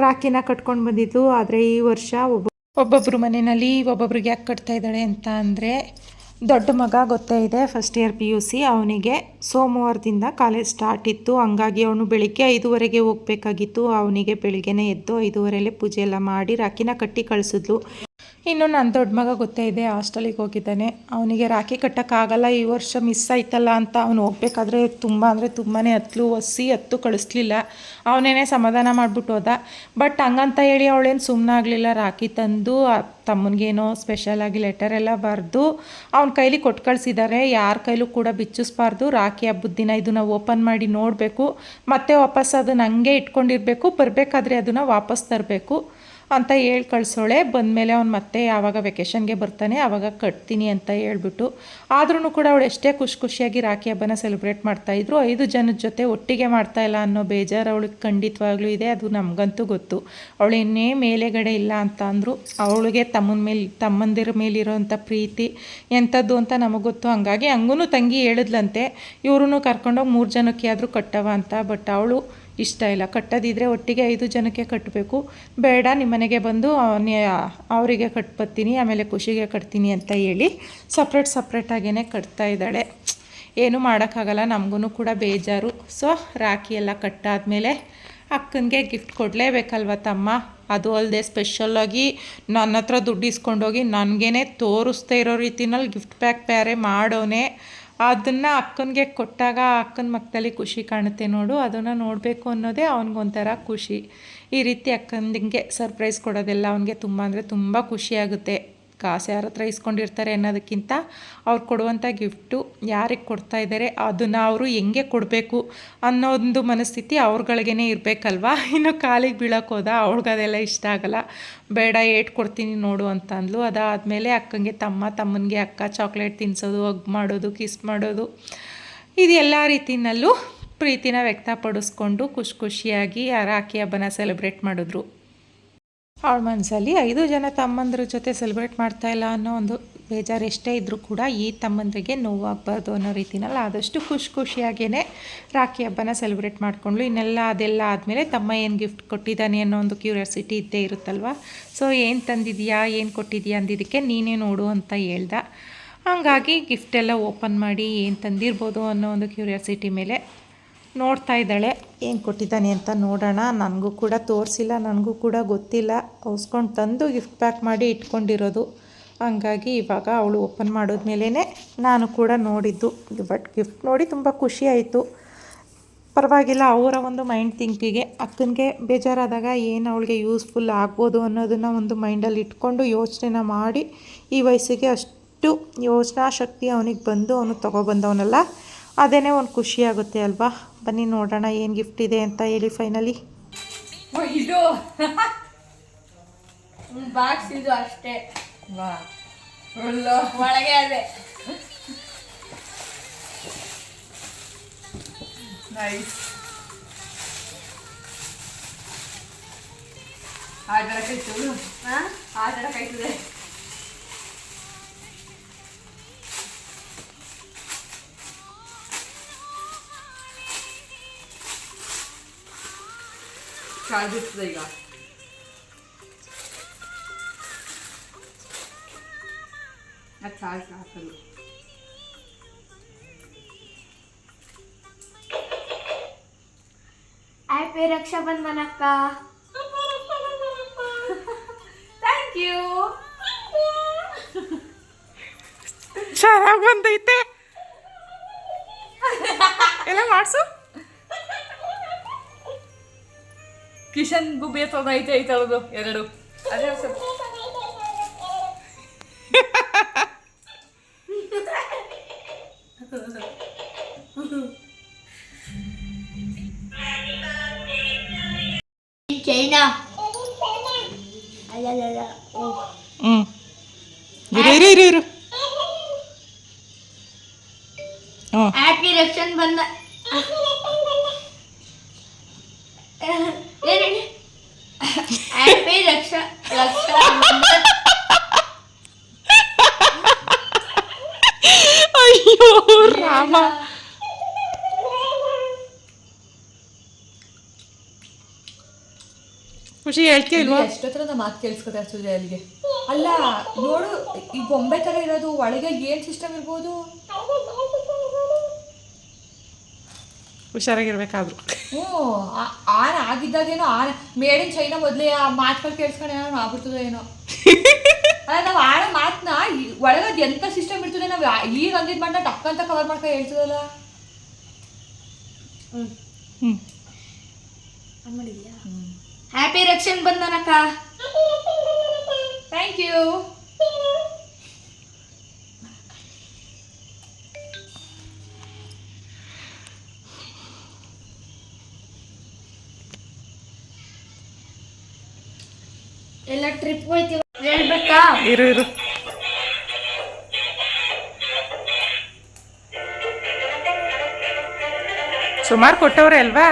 [SPEAKER 6] ರಾಖಿನ ಕಟ್ಕೊಂಡು ಬಂದಿದ್ದು. ಆದರೆ ಈ ವರ್ಷ ಒಬ್ಬ ಒಬ್ಬೊಬ್ಬರು ಮನೆಯಲ್ಲಿ ಒಬ್ಬೊಬ್ರಿಗೆ ಯಾಕೆ ಕಟ್ತಾ ಇದ್ದಾಳೆ ಅಂತ ಅಂದರೆ ದೊಡ್ಡ ಮಗ ಗೊತ್ತೇ ಇದೆ. First year P U C ಅವನಿಗೆ ಸೋಮವಾರದಿಂದ ಕಾಲೇಜ್ ಸ್ಟಾರ್ಟ್ ಇತ್ತು. ಹಂಗಾಗಿ ಅವನು ಬೆಳಿಗ್ಗೆ ಐದುವರೆಗೆ ಹೋಗಬೇಕಾಗಿತ್ತು. ಅವನಿಗೆ ಬೆಳಿಗ್ಗೆನೇ ಎದ್ದು ಐದುವರೆಲ್ಲೇ ಪೂಜೆ ಎಲ್ಲ ಮಾಡಿ, ರಾಖಿನ ಕಟ್ಟಿ ಕಳಿಸಿದ್ಲು. ಇನ್ನು ನನ್ನ ದೊಡ್ಡ ಮಗ ಗೊತ್ತೇ ಇದೆ, ಹಾಸ್ಟೆಲಿಗೆ ಹೋಗಿದ್ದಾನೆ. ಅವನಿಗೆ ರಾಖಿ ಕಟ್ಟೋಕ್ಕಾಗಲ್ಲ, ಈ ವರ್ಷ ಮಿಸ್ ಆಯ್ತಲ್ಲ ಅಂತ ಅವನು ಹೋಗ್ಬೇಕಾದ್ರೆ ತುಂಬ ಅಂದರೆ ತುಂಬಾ ಹತ್ತು ಒಸಿ ಹತ್ತು ಕಳಿಸ್ಲಿಲ್ಲ. ಅವನೇನೇ ಸಮಾಧಾನ ಮಾಡಿಬಿಟ್ಟು ಹೋದ. ಬಟ್ ಹಂಗಂತ ಹೇಳಿ ಅವಳೇನು ಸುಮ್ಮನಾಗಲಿಲ್ಲ ರಾಖಿ ತಂದು ತಮ್ಮನಿಗೇನೋ ಸ್ಪೆಷಲಾಗಿ ಎಲ್ಲ ಬರೆದು, ಅವ್ನ ಕೈಲಿ ಕೊಟ್ಟು ಕಳಿಸಿದ್ದಾರೆ ಯಾರ ಕೈಲೂ ಕೂಡ ಬಿಚ್ಚಿಸ್ಬಾರ್ದು. ರಾಖಿ ಹಬ್ಬದ ದಿನ ಇದನ್ನು ಓಪನ್ ಮಾಡಿ ನೋಡಬೇಕು. ಮತ್ತೆ ವಾಪಸ್ ಅದನ್ನು ಹಂಗೆ ಇಟ್ಕೊಂಡಿರಬೇಕು. ಬರಬೇಕಾದ್ರೆ ಅದನ್ನು ವಾಪಸ್ ತರಬೇಕು. ಅಂತ ಹೇಳಿ ಕಳ್ಸೋಳೆ. ಬಂದಮೇಲೆ ಅವ್ನು ಮತ್ತೆ ಯಾವಾಗ ವೆಕೇಷನ್ಗೆ ಬರ್ತಾನೆ, ಆವಾಗ ಕಟ್ತೀನಿ ಅಂತ ಹೇಳ್ಬಿಟ್ಟು. ಆದ್ರೂ ಕೂಡ ಅವಳು ಎಷ್ಟೇ ಖುಷಿ ಖುಷಿಯಾಗಿ ರಾಖಿ ಹಬ್ಬನ ಸೆಲೆಬ್ರೇಟ್ ಮಾಡ್ತಾಯಿದ್ರು ಐದು ಜನದ ಜೊತೆ ಒಟ್ಟಿಗೆ ಮಾಡ್ತಾ ಇಲ್ಲ ಅನ್ನೋ ಬೇಜಾರು ಅವಳಿಗೆ ಖಂಡಿತವಾಗ್ಲೂ ಇದೆ. ಅದು ನಮಗಂತೂ ಗೊತ್ತು. ಅವಳು ಇನ್ನೇ ಮೇಲೆಗಡೆ ಇಲ್ಲ ಅಂತ ಅಂದರು, ಅವಳಿಗೆ ತಮ್ಮನ ಮೇಲೆ, ತಮ್ಮಂದಿರ ಮೇಲಿರೋಂಥ ಪ್ರೀತಿ ಎಂಥದ್ದು ಅಂತ ನಮಗೆ ಗೊತ್ತು. ಹಂಗಾಗಿ ಹಂಗೂ ತಂಗಿ ಹೇಳಿದ್ಲಂತೆ ಇವ್ರೂ ಕರ್ಕೊಂಡೋಗಿ ಮೂರು ಜನಕ್ಕೆ ಆದರೂ ಕಟ್ಟವ ಅಂತ. ಬಟ್ ಅವಳು ಇಷ್ಟ ಇಲ್ಲ. ಕಟ್ಟೋದಿದ್ರೆ ಒಟ್ಟಿಗೆ ಐದು ಜನಕ್ಕೆ ಕಟ್ಟಬೇಕು ಬೇಡ ನಿಮ್ಮ ಮನೆಗೆ ಬಂದು ಅವರಿಗೆ ಕಟ್ಬತ್ತೀನಿ, ಆಮೇಲೆ ಖುಷಿಗೆ ಕಟ್ತೀನಿ ಅಂತ ಹೇಳಿ ಸಪ್ರೇಟ್ ಸಪ್ರೇಟಾಗೇ ಕಟ್ತಾ ಇದ್ದಾಳೆ. ಏನೂ ಮಾಡೋಕ್ಕಾಗಲ್ಲ ನಮಗೂ ಕೂಡ ಬೇಜಾರು. ಸೊ ರಾಖಿ ಎಲ್ಲ ಕಟ್ಟಾದಮೇಲೆ ಅಕ್ಕನಿಗೆ ಗಿಫ್ಟ್ ಕೊಡಲೇಬೇಕಲ್ವ ತಮ್ಮ? ಅದು ಅಲ್ಲದೆ ಸ್ಪೆಷಲ್ಲಾಗಿ ನನ್ನ ಹತ್ರ ದುಡ್ಡು ಇಸ್ಕೊಂಡೋಗಿ ನನಗೇನೆ ತೋರಿಸ್ತಾ ಇರೋ ರೀತಿನಲ್ಲಿ ಗಿಫ್ಟ್ ಪ್ಯಾಕ್ ಬೇರೆ ಮಾಡೋನೆ. ಅದನ್ನು ಅಕ್ಕನಿಗೆ ಕೊಟ್ಟಾಗ ಅಕ್ಕನ ಮಕ್ಕದಲ್ಲಿ ಖುಷಿ ಕಾಣುತ್ತೆ ನೋಡು, ಅದನ್ನು ನೋಡಬೇಕು ಅನ್ನೋದೇ ಅವನಿಗೊಂಥರ ಖುಷಿ. ಈ ರೀತಿ ಅಕ್ಕನಿಗೆ ಸರ್ಪ್ರೈಸ್ ಕೊಡೋದೆಲ್ಲ ಅವನಿಗೆ ತುಂಬ ಅಂದರೆ ತುಂಬ ಖುಷಿಯಾಗುತ್ತೆ ಕಾಸು ಯಾರ ಹತ್ರ ಇಸ್ಕೊಂಡಿರ್ತಾರೆ ಅನ್ನೋದಕ್ಕಿಂತ ಅವ್ರು ಕೊಡುವಂಥ ಗಿಫ್ಟು ಯಾರಿಗೆ ಕೊಡ್ತಾ ಇದ್ದಾರೆ ಅದನ್ನು ಅವರು ಹೆಂಗೆ ಕೊಡಬೇಕು ಅನ್ನೋ ಒಂದು ಮನಸ್ಥಿತಿ ಅವ್ರುಗಳಿಗೇ ಇರಬೇಕಲ್ವಾ? ಇನ್ನು ಕಾಲಿಗೆ ಬೀಳಕ್ಕೆ ಹೋದ ಅವ್ಳಿಗದೆಲ್ಲ ಇಷ್ಟ ಆಗಲ್ಲ. ಬೇಡ, ಏಟ್ ಕೊಡ್ತೀನಿ ನೋಡು ಅಂತ ಅಂದ್ಲು ಅದಾದಮೇಲೆ ಅಕ್ಕಂಗೆ ತಮ್ಮ, ತಮ್ಮನಿಗೆ ಅಕ್ಕ ಚಾಕ್ಲೇಟ್ ತಿನ್ನಿಸೋದು ಹಗ್ ಮಾಡೋದು, ಕಿಸ್ ಮಾಡೋದು, ಇದು ಎಲ್ಲ ರೀತಿಯಲ್ಲೂ ಪ್ರೀತಿನ ವ್ಯಕ್ತಪಡಿಸ್ಕೊಂಡು ಖುಷಿ ಖುಷಿಯಾಗಿ ಆ ರಾಖಿ ಹಬ್ಬನ ಸೆಲೆಬ್ರೇಟ್ ಮಾಡಿದ್ರು. ಅವಳ ಮನಸ್ಸಲ್ಲಿ ಐದು ಜನ ತಮ್ಮಂದ್ರ ಜೊತೆ ಸೆಲೆಬ್ರೇಟ್ ಮಾಡ್ತಾ ಇಲ್ಲ ಅನ್ನೋ ಒಂದು ಬೇಜಾರು ಎಷ್ಟೇ ಇದ್ದರೂ ಕೂಡ ಈ ತಮ್ಮಂದ್ರಿಗೆ ನೋವಾಗಬಾರ್ದು ಅನ್ನೋ ರೀತಿನಲ್ಲ ಆದಷ್ಟು ಖುಷಿ ಖುಷಿಯಾಗೇ ರಾಖಿ ಹಬ್ಬನ ಸೆಲೆಬ್ರೇಟ್ ಮಾಡಿಕೊಂಡ್ಲು ಇನ್ನೆಲ್ಲ ಅದೆಲ್ಲ ಆದಮೇಲೆ ತಮ್ಮ ಏನು ಗಿಫ್ಟ್ ಕೊಟ್ಟಿದ್ದಾನೆ ಅನ್ನೋ ಒಂದು ಕ್ಯೂರಿಯಾಸಿಟಿ ಇದ್ದೇ ಇರುತ್ತಲ್ವ? ಸೊ ಏನು ತಂದಿದೀಯಾ, ಏನು ಕೊಟ್ಟಿದೆಯಾ ಅಂದಿದ್ದಕ್ಕೆ ನೀನೇ ನೋಡು ಅಂತ ಹೇಳ್ದ. ಹಾಗಾಗಿ ಗಿಫ್ಟೆಲ್ಲ ಓಪನ್ ಮಾಡಿ ಏನು ತಂದಿರ್ಬೋದು ಅನ್ನೋ ಒಂದು ಕ್ಯೂರಿಯಾಸಿಟಿ ಮೇಲೆ ನೋಡ್ತಾ ಇದ್ದಾಳೆ. ಏನು ಕೊಟ್ಟಿದ್ದಾನೆ ಅಂತ ನೋಡೋಣ. ನನಗೂ ಕೂಡ ತೋರಿಸಿಲ್ಲ, ನನಗೂ ಕೂಡ ಗೊತ್ತಿಲ್ಲ. ಹೊಸ್ಕೊಂಡು ತಂದು ಗಿಫ್ಟ್ ಪ್ಯಾಕ್ ಮಾಡಿ ಇಟ್ಕೊಂಡಿರೋದು. ಹಂಗಾಗಿ ಇವಾಗ ಅವಳು ಓಪನ್ ಮಾಡಿದ್ಮೇಲೇ ನಾನು ಕೂಡ ನೋಡಿದ್ದು. ಬಟ್ ಗಿಫ್ಟ್ ನೋಡಿ ತುಂಬ ಖುಷಿ ಆಯಿತು. ಪರವಾಗಿಲ್ಲ, ಅವರ ಒಂದು ಮೈಂಡ್ ಥಿಂಕಿಗೆ ಅಕ್ಕನಿಗೆ ಬೇಜಾರಾದಾಗ ಏನು ಅವಳಿಗೆ ಯೂಸ್ಫುಲ್ ಆಗ್ಬೋದು ಅನ್ನೋದನ್ನು ಒಂದು ಮೈಂಡಲ್ಲಿ ಇಟ್ಕೊಂಡು ಯೋಚನೆನ ಮಾಡಿ ಈ ವಯಸ್ಸಿಗೆ ಅಷ್ಟು ಯೋಚನಾ ಶಕ್ತಿ ಅವನಿಗೆ ಬಂದು ಅವನು ತೊಗೊಬಂದವನಲ್ಲ. ಅದೇ ಒಂದು ಖುಷಿಯಾಗುತ್ತೆ ಅಲ್ವಾ? ಬನ್ನಿ ನೋಡೋಣ ಏನು ಗಿಫ್ಟ್ ಇದೆ ಅಂತ ಹೇಳಿ ಫೈನಲಿ
[SPEAKER 2] ಇದು.
[SPEAKER 7] ಬಾಕ್ಸ್ ಇದು ಅಷ್ಟೇ. ಒಳಗೆ ಅದೇ.
[SPEAKER 2] ನೈಸ್ ಆಟ ಆಡಕ್ಕಾಯ್ತು ಆಟ ಆಡಕ್ಕಾಯ್ತದೆ ಚಾರ್ಜ್ ಇರ್ತದೆ ಈಗ ಅದು ಚಾರ್ಜ್ ಹಾಕಲು
[SPEAKER 7] ಹ್ಯಾಪಿ ರಕ್ಷಾ ಬಂಧನ ಅಕ್ಕ
[SPEAKER 2] ಥ್ಯಾಂಕ್ ಯು
[SPEAKER 6] ಚೆನ್ನಾಗಿ ಬಂದೈತೆ ಎಲ್ಲ ಮಾಡಿಸು
[SPEAKER 2] ಕಿಶನ್ಗೂ ತೊಗೊಂಡು ಐತೆ ಅವ್ರದ್ದು ಎರಡು. ಅದೇ ಸ್ವಲ್ಪ.
[SPEAKER 7] ಚೈನಾ.
[SPEAKER 6] ಹ್ಮ್. ಇರು ಇರು ಇರು ಇರು. ಹ್ಞೂ
[SPEAKER 7] ಹ್ಯಾಪಿ ರಕ್ಷನ್ ಬಂದ.
[SPEAKER 6] ಅಯ್ಯೋ ರಾಮ ಖುಷಿ ಹೇಳ್ತೀಯ ಇಲ್ವಾ?
[SPEAKER 2] ಎಷ್ಟೊತ್ತರ ನಮ್ಮ ಮಾತು ಕೇಳಿಸ್ಕೊತಾ ಇರ್ತದೆ ಅಲ್ಲಿಗೆ ಅಲ್ಲ ನೋಡು ಈ ಗೊಂಬೆ ಥರ ಇರೋದು ಒಳಗೆ ಏನ್ ಸಿಸ್ಟಮ್ ಇರ್ಬೋದು?
[SPEAKER 6] ಹುಷಾರಾಗಿರ್ಬೇಕಾದ್ರು.
[SPEAKER 2] ಹ್ಞೂ ಆನ್ ಆಗಿದ್ದಾಗೇನೋ ಆನ್ ಮೇಡ್ ಇನ್ ಚೈನಾ ಮೊದಲೇ ಆ ಮಾತುಗಳು ಕೇಳಿಸ್ಕೊಂಡು ಏನೋ ಆಗ್ಬಿಡ್ತದೋ ಏನೋ. ಅಲ್ಲ ನಾವು ಆಡೋ ಮಾತನ್ನ ಒಳಗೆ ಎಂಥ ಎಂತ ಸಿಸ್ಟಮ್ ಇರ್ತದೆ ನಾವು ಈಗ ಅಂದಿದ್ ಮಾತನ್ನ ಟಕ್ ಅಂತ ಕವರ್ ಮಾಡ್ಕೊಂಡು ಹೇಳ್ತದಲ್ಲ?
[SPEAKER 6] ಹ್ಞೂ
[SPEAKER 7] ಹ್ಯಾಪಿ ರಕ್ಷನ್ ಬಂಧನಕ್ಕ
[SPEAKER 2] ಥ್ಯಾಂಕ್ ಯು
[SPEAKER 7] ಎಲ್ಲ ಟ್ರಿಪ್ ಹೋಯ್ತೀವಿ. ಹೇಳ್ಬೇಕಾ?
[SPEAKER 6] ಇರು ಇರು. ಸುಮಾರು ಕೊಟ್ಟವ್ರೆ ಅಲ್ವಾ?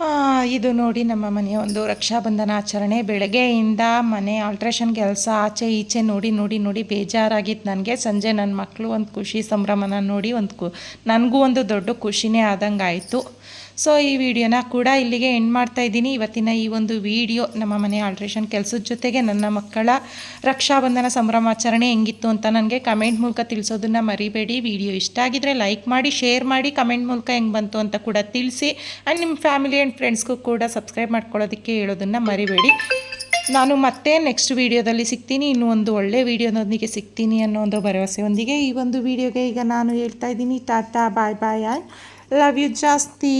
[SPEAKER 6] ಆ, ಇದು ನೋಡಿ ನಮ್ಮ ಮನೆಯ ಒಂದು ರಕ್ಷಾಬಂಧನ ಆಚರಣೆ. ಬೆಳಗ್ಗೆಯಿಂದ ಮನೆ ಆಲ್ಟ್ರೇಷನ್ ಕೆಲಸ ಆಚೆ ಈಚೆ ನೋಡಿ ನೋಡಿ ನೋಡಿ ಬೇಜಾರಾಗಿತ್ತು ನನಗೆ. ಸಂಜೆ ನನ್ನ ಮಕ್ಕಳು ಒಂದು ಖುಷಿ ಸಂಭ್ರಮನ ನೋಡಿ ಒಂದು ಕು ನನಗೂ ಒಂದು ದೊಡ್ಡ ಖುಷಿನೇ ಆದಂಗೆ ಆಯಿತು ಸೊ ಈ ವಿಡಿಯೋನ ಕೂಡ ಇಲ್ಲಿಗೆ ಎಂಡ್ ಮಾಡ್ತಾ ಇದ್ದೀನಿ. ಇವತ್ತಿನ ಈ ಒಂದು ವಿಡಿಯೋ ನಮ್ಮ ಮನೆ ಆಲ್ಟ್ರೇಷನ್ ಕೆಲಸದ ಜೊತೆಗೆ ನನ್ನ ಮಕ್ಕಳ ರಕ್ಷಾಬಂಧನ ಸಂಭ್ರಮಾಚರಣೆ ಹೆಂಗಿತ್ತು ಅಂತ ನನಗೆ ಕಮೆಂಟ್ ಮೂಲಕ ತಿಳಿಸೋದನ್ನು ಮರಿಬೇಡಿ. ವಿಡಿಯೋ ಇಷ್ಟ ಆಗಿದ್ರೆ ಲೈಕ್ ಮಾಡಿ ಶೇರ್ ಮಾಡಿ ಕಮೆಂಟ್ ಮೂಲಕ ಹೆಂಗೆ ಬಂತು ಅಂತ ಕೂಡ ತಿಳಿಸಿ. ಆ್ಯಂಡ್ ನಿಮ್ಮ ಫ್ಯಾಮಿಲಿ ಆ್ಯಂಡ್ ಫ್ರೆಂಡ್ಸ್ಗೂ ಕೂಡ ಸಬ್ಸ್ಕ್ರೈಬ್ ಮಾಡ್ಕೊಳ್ಳೋದಕ್ಕೆ ಹೇಳೋದನ್ನು ಮರಿಬೇಡಿ. ನಾನು ಮತ್ತೆ ನೆಕ್ಸ್ಟ್ ವೀಡಿಯೋದಲ್ಲಿ ಸಿಗ್ತೀನಿ. ಇನ್ನೂ ಒಂದು ಒಳ್ಳೆ ವೀಡಿಯೋದೊಂದಿಗೆ ಸಿಗ್ತೀನಿ ಅನ್ನೋ ಒಂದು ಭರವಸೆಯೊಂದಿಗೆ ಈ ಒಂದು ವಿಡಿಯೋಗೆ ಈಗ ನಾನು ಹೇಳ್ತಾ ಇದ್ದೀನಿ. Tata bye bye and love you ಜಾಸ್ತಿ